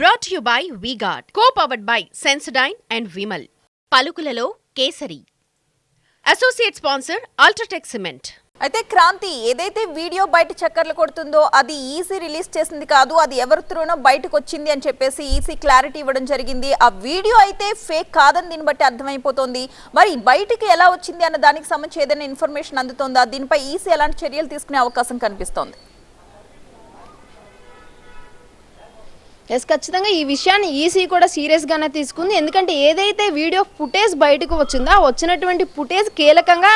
Brought you by V Guard co powered by Sensodyne and Vimal పలుకులలో Kesari. Associate sponsor UltraTech cement అయితే క్రాంతి ఏదైతే video బయట చక్కర్లు కొడుతుందో అది EC release చేసింది కాదు అది ఎవరి త్రూనో బయటకు వచ్చింది అని చెప్పేసి ఈసీ క్లారిటీ ఇవ్వడం జరిగింది. ఆ వీడియో అయితే ఫేక్ కాదని దీన్ని బట్టి అర్థమైపోతోంది. మరి బయటికి ఎలా వచ్చింది అన్న దానికి సంబంధించి ఏదైనా ఇన్ఫర్మేషన్ అందుతుందా? దీనిపై ఈసీ ఎలాంటి చర్యలు తీసుకునే అవకాశం కనిపిస్తోంది. ఎస్ ఖచ్చితంగా ఈ విషయాన్ని ఈసీ కూడా సీరియస్గానే తీసుకుంది. ఎందుకంటే ఏదైతే వీడియో ఫుటేజ్ బయటకు వచ్చిందో ఆ వచ్చినటువంటి ఫుటేజ్ కీలకంగా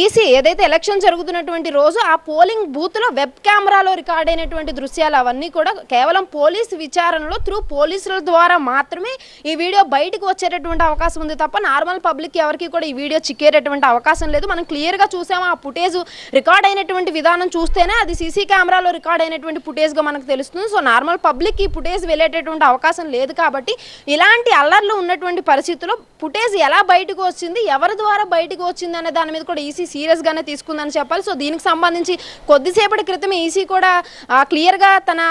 ఈసీ ఏదైతే ఎలక్షన్ జరుగుతున్నటువంటి రోజు ఆ పోలింగ్ బూత్లో వెబ్ కెమెరాలో రికార్డ్ అయినటువంటి దృశ్యాలు అవన్నీ కూడా కేవలం పోలీస్ విచారణలో త్రూ పోలీసుల ద్వారా మాత్రమే ఈ వీడియో బయటకు వచ్చేటటువంటి అవకాశం ఉంది తప్ప నార్మల్ పబ్లిక్ ఎవరికి కూడా ఈ వీడియో చిక్కేటటువంటి అవకాశం లేదు. మనం క్లియర్గా చూసాము ఆ ఫుటేజ్ రికార్డ్ అయినటువంటి విధానం చూస్తేనే అది సీసీ కెమెరాలో రికార్డ్ అయినటువంటి ఫుటేజ్గా మనకు తెలుస్తుంది. సో నార్మల్ పబ్లిక్ ఈ ఫుటేజ్ వెళ్ళేటటువంటి అవకాశం లేదు కాబట్టి ఇలాంటి అల్లర్లు ఉన్నటువంటి పరిస్థితుల్లో ఫుటేజ్ ఎలా బయటకు వచ్చింది ఎవరి ద్వారా బయటకు వచ్చింది అనే దాని మీద కూడా ఈసీ సీరియస్గానే తీసుకుందని చెప్పాలి. సో దీనికి సంబంధించి కొద్దిసేపటి క్రితం ఈసీ కూడా క్లియర్ క్లియర్గా తన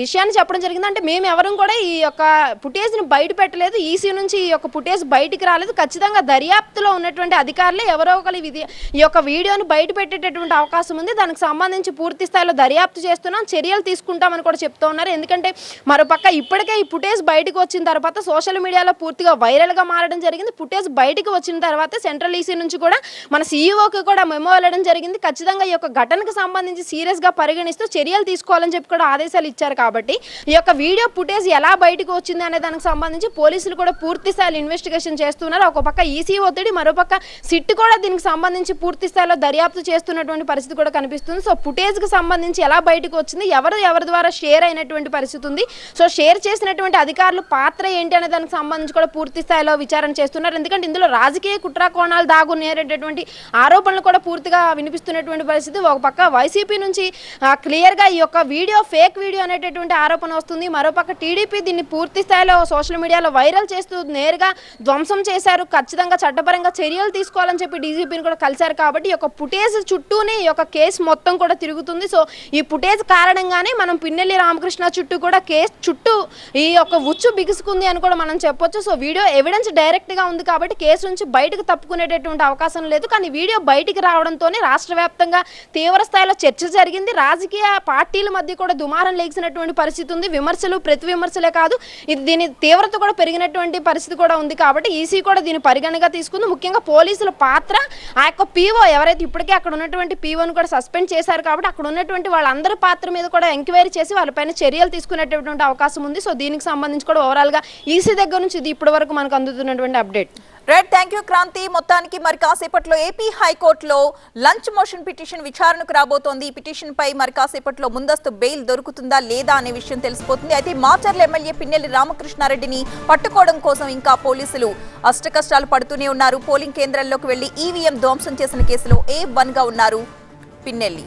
విషయాన్ని చెప్పడం జరిగింది. అంటే మేము ఎవరూ కూడా ఈ యొక్క ఫుటేజ్ని బయట పెట్టలేదు. ఈసీ నుంచి ఈ యొక్క ఫుటేజ్ బయటికి రాలేదు. ఖచ్చితంగా దర్యాప్తులో ఉన్నటువంటి అధికారులే ఎవరో ఒకరు ఇది ఈ యొక్క వీడియోను బయట పెట్టేటటువంటి అవకాశం ఉంది. దానికి సంబంధించి పూర్తి స్థాయిలో దర్యాప్తు చేస్తున్నాం. చర్యలు తీసుకుంటామని కూడా చెప్తూ ఉన్నారు. ఎందుకంటే మరోపక్క ఇప్పటికే ఈ ఫుటేజ్ బయటకు వచ్చిన తర్వాత సోషల్ మీడియాలో పూర్తిగా వైరల్గా మారడం జరిగింది. ఫుటేజ్ బయటకు వచ్చిన తర్వాత సెంట్రల్ ఈసీ నుంచి కూడా మన సీఈఓకి కూడా మెమో వెళ్ళడం జరిగింది. ఖచ్చితంగా ఈ యొక్క ఘటనకు సంబంధించి సీరియస్గా పరిగణిస్తూ చర్యలు తీసుకోవాలని చెప్పి కూడా ఆదేశాలు ఇచ్చారు కాబట్టి ఈ యొక్క వీడియో ఫుటేజ్ ఎలా బయటకు వచ్చింది అనే దానికి సంబంధించి పోలీసులు కూడా పూర్తి స్థాయిలో ఇన్వెస్టిగేషన్ చేస్తున్నారు. ఒక పక్క ఈసీ ఒత్తిడి మరోపక్క సిట్ కూడా దీనికి సంబంధించి పూర్తి స్థాయిలో దర్యాప్తు చేస్తున్నటువంటి పరిస్థితి కూడా కనిపిస్తుంది. సో ఫుటేజ్కి సంబంధించి ఎలా బయటకు వచ్చింది? ఎవరు ఎవరి ద్వారా షేర్ అయినటువంటి పరిస్థితి ఉంది? సో షేర్ చేసినటువంటి అధికారులు పాత్ర ఏంటి అనే దానికి సంబంధించి కూడా పూర్తి స్థాయిలో విచారణ చేస్తున్నారు. ఎందుకంటే ఇందులో రాజకీయ కుట్ర కోణాలు దాగునేటటువంటి ఆరోపణలు కూడా పూర్తిగా వినిపిస్తున్నటువంటి పరిస్థితి. ఒక పక్క వైసీపీ నుంచి క్లియర్గా ఈ యొక్క వీడియో ఫేక్ వీడియో అనేటటువంటి ఆరోపణ వస్తుంది. మరోపక్క టీడీపీ దీన్ని పూర్తి స్థాయిలో సోషల్ మీడియాలో వైరల్ చేస్తూ నేరుగా ధ్వంసం చేశారు. ఖచ్చితంగా చట్టపరంగా చర్యలు తీసుకోవాలని చెప్పి డీజీపీని కూడా కలిశారు కాబట్టి ఈ యొక్క ఫుటేజ్ చుట్టూనే ఈ యొక్క కేసు మొత్తం కూడా తిరుగుతుంది. సో ఈ ఫుటేజ్ కారణంగానే మనం పిన్నెల్లి రామకృష్ణ చుట్టూ కూడా కేసు చుట్టూ ఈ యొక్క ఉచ్చు బిగుసుకుంది అని కూడా మనం చెప్పొచ్చు. సో వీడియో ఎవిడెన్స్ డైరెక్ట్గా ఉంది కాబట్టి కేసు నుంచి బయటకు తప్పుకునేటటువంటి అవకాశం లేదు. కానీ వీడియో బయటికి రావడంతోనే రాష్ట్ర వ్యాప్తంగా తీవ్ర స్థాయిలో చర్చ జరిగింది. రాజకీయ పార్టీల మధ్య కూడా దుమారం లేచినటువంటి పరిస్థితి ఉంది. విమర్శలు ప్రతి విమర్శలే కాదు. ఇది దీని తీవ్రత కూడా పెరిగినటువంటి పరిస్థితి కూడా ఉంది కాబట్టి ఈసీ కూడా దీన్ని పరిగణగా తీసుకుంది. ముఖ్యంగా పోలీసుల పాత్ర ఆ యొక్క పీఓ ఎవరైతే ఇప్పటికే అక్కడ ఉన్నటువంటి పీఓని కూడా సస్పెండ్ చేశారు కాబట్టి అక్కడ ఉన్నటువంటి వాళ్ళందరి పాత్ర మీద కూడా ఎంక్వైరీ చేసి వాళ్ళపైన చర్యలు తీసుకునేటటువంటి అవకాశం ఉంది. సో దీనికి సంబంధించి కూడా ఓవరాల్గా ఈసీ దగ్గర నుంచి ఇది ఇప్పటి వరకు మనకు అందుతున్నటువంటి update. Right thank you Kranti. మొత్తానికి మరి కాసేపట్లో ఏపీ హైకోర్టులో లంచ్ మోషన్ పిటిషన్ విచారణకు రాబోతోంది. ఈ పిటిషన్ పై మరి కాసేపట్లో ముందస్తు బెయిల్ దొరుకుతుందా లేదా అనే విషయం తెలిసిపోతుంది. అయితే మాచర్ల ఎమ్మెల్యే పిన్నెల్లి రామకృష్ణారెడ్డిని పట్టుకోవడం కోసం ఇంకా పోలీసులు అష్టకష్టాలు పడుతూనే ఉన్నారు. పోలింగ్ కేంద్రాల్లోకి వెళ్ళి ఈవీఎం ధ్వంసం చేసిన కేసులో ఏ వన్గా ఉన్నారు Pinnelli?